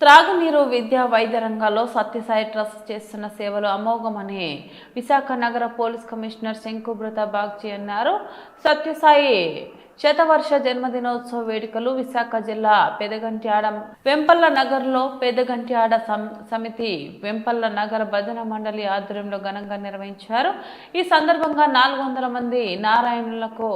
త్రాగునీరు విద్య వైద్య రంగాల్లో సత్యసాయి ట్రస్ట్ చేస్తున్న సేవలు అమోఘమని విశాఖ నగర పోలీస్ కమిషనర్ శంకుబ్రత బాగ్చి అన్నారు. సత్యసాయి శతవర్ష జన్మదినోత్సవ వేడుకలు విశాఖ జిల్లా పెదగంట్యాడ వెంపల్ల నగర్లో పెదగంట్యాడ సమితి వెంపల్ల నగర భజన మండలి ఆధ్వర్యంలో ఘనంగా నిర్వహించారు. ఈ సందర్భంగా నాలుగు వందల మంది నారాయణులకు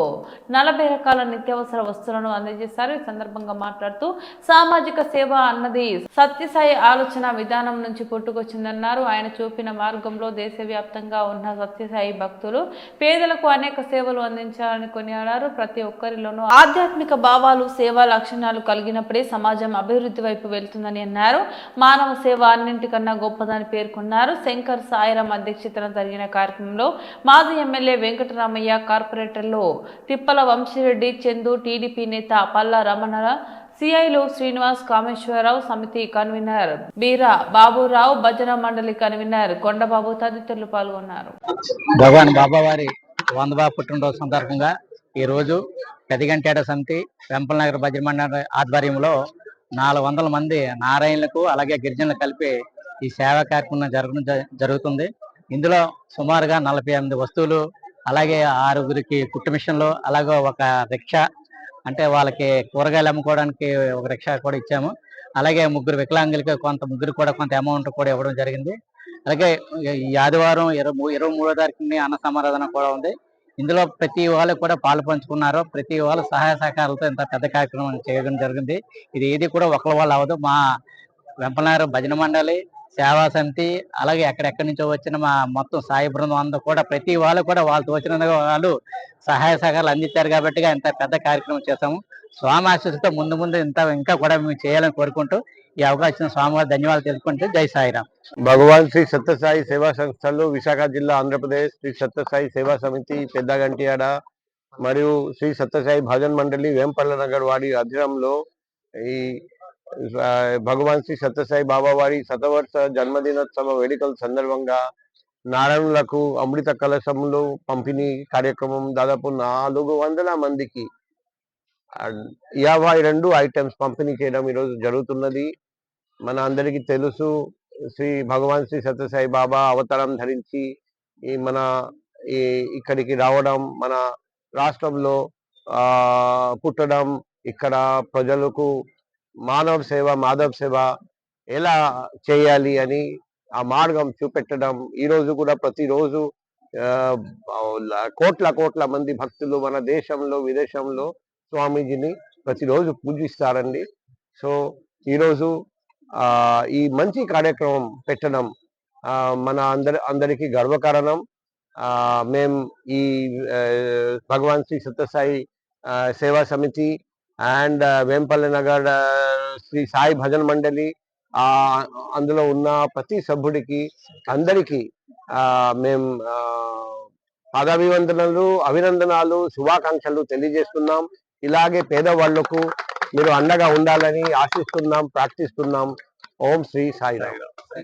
నలభై రకాల నిత్యావసర వస్తువులను అందజేశారు. ఈ సందర్భంగా మాట్లాడుతూ సామాజిక సేవ అన్నది సత్యసాయి ఆలోచన విధానం నుంచి పుట్టుకొచ్చిందన్నారు. ఆయన చూపిన మార్గంలో దేశవ్యాప్తంగా ఉన్న సత్యసాయి భక్తులు పేదలకు అనేక సేవలు అందించాలని కొనియాడారు. ప్రతి అందరిలోనూ ఆధ్యాత్మిక భావాలు సేవా లక్షణాలు కలిగినప్పుడే సమాజం అభివృద్ధి వైపు వెళ్తుందని అన్నారు. మానవ సేవ అన్నింటికన్నా గొప్పదని పేర్కొన్నారు. శంకర్ సాయిరాం అధ్యక్షతన జరిగిన కార్యక్రమంలో మాజీ ఎమ్మెల్యే వెంకటరామయ్య కార్పొరేటర్లు తిప్పల వంశీరెడ్డి చందు టీడీపీ నేత పల్లా రమణ సిఐలు శ్రీనివాస్ కామేశ్వరరావు సమితి కన్వీనర్ బీరా బాబురావు భజన మండలి కన్వీనర్ కొండబాబు తదితరులు పాల్గొన్నారు. భగవాన్ బాబావారి వందవా పుట్టినరోజు సందర్భంగా ఈరోజు పెదిగంటేట సమితి వెంపలనగర్ భజమండలి ఆధ్వర్యంలో నాలుగు వందల మంది నారాయణులకు అలాగే గిరిజనులు కలిపి ఈ సేవా కార్యక్రమం జరగడం జరుగుతుంది. ఇందులో సుమారుగా నలభై ఎనిమిది వస్తువులు అలాగే ఆరుగురికి కుట్టు మిషన్లు అలాగే ఒక రిక్షా అంటే వాళ్ళకి కూరగాయలు అమ్ముకోవడానికి ఒక రిక్షా కూడా ఇచ్చాము. అలాగే ముగ్గురు వికలాంగులకి కొంత ముగ్గురు కూడా కొంత అమౌంట్ కూడా ఇవ్వడం జరిగింది. అలాగే ఈ ఆదివారం ఇరవై ఇరవై మూడో తారీఖుని అన్న సమారాధన కూడా ఉంది. ఇందులో ప్రతి వాళ్ళు కూడా పాలు పంచుకున్నారు. ప్రతి వాళ్ళు సహాయ సహకారాలతో ఇంత పెద్ద కార్యక్రమం చేయడం జరిగింది. ఇది ఏది కూడా ఒకళ్ళ వాళ్ళు అవ్వదు. మా వెంపనగర్ భజన మండలి సేవా సమితి అలాగే ఎక్కడెక్కడి నుంచో వచ్చిన మా మొత్తం సాయి బృందం అందరూ కూడా ప్రతి వాళ్ళు కూడా వాళ్ళతో వచ్చిన వాళ్ళు సహాయ సహకారాలు అందించారు కాబట్టి ఇంత పెద్ద కార్యక్రమం చేశాము. స్వామి ఆశీస్సుతో ముందు ముందు ఇంత ఇంకా కూడా మేము చేయాలని కోరుకుంటూ ఈ అవకాశం స్వామివారి ధన్యవాదాలు తెలుపుకుంటూ జై సాయిరామ్. భగవాన్ శ్రీ సత్యసాయి సేవా సంస్థలు విశాఖ జిల్లా ఆంధ్రప్రదేశ్ శ్రీ సత్యసాయి సేవా సమితి పెద్దగంటియాడ మరియు శ్రీ సత్యసాయి భజన్ మండలి వేంపల్ల నగర్ వాడి అధీనంలో ఈ భగవాన్ శ్రీ సత్యసాయి బాబా వారి శతవర్ష జన్మదినోత్సవ వేడుకల సందర్భంగా నారాయణులకు అమృత కలశములు పంపిణీ కార్యక్రమం దాదాపు నాలుగు వందల మందికి యాభై రెండు ఐటమ్స్ పంపిణీ చేయడం ఈరోజు జరుగుతున్నది. మన అందరికీ తెలుసు శ్రీ భగవాన్ శ్రీ సత్యసాయి బాబా అవతారం ధరించి ఈ మన ఈ ఇక్కడికి రావడం మన రాష్ట్రంలో ఆ పుట్టడం ఇక్కడ ప్రజలకు మానవ సేవ మాధవ సేవ ఎలా చేయాలి అని ఆ మార్గం చూపెట్టడం ఈ రోజు కూడా ప్రతిరోజు కోట్ల కోట్ల మంది భక్తులు మన దేశంలో విదేశంలో స్వామీజీని ప్రతిరోజు పూజిస్తారండి. సో ఈరోజు ఈ మంచి కార్యక్రమం పెట్టడం మన అందరి అందరికీ గర్వకారణం. మేము మేం ఈ భగవాన్ శ్రీ సత్యసాయి సేవా సమితి అండ్ వేంపల్లి నగర్ శ్రీ సాయి భజన్ మండలి అందులో ఉన్న ప్రతి సభ్యుడికి అందరికీ మేము మేం పాదాభివందనలు అభినందనాలు శుభాకాంక్షలు తెలియజేస్తున్నాం. ఇలాగే పేదవాళ్ళకు మీరు అండగా ఉండాలని ఆశిస్తున్నాం ప్రార్థిస్తున్నాం. ఓం శ్రీ సాయిరామ్.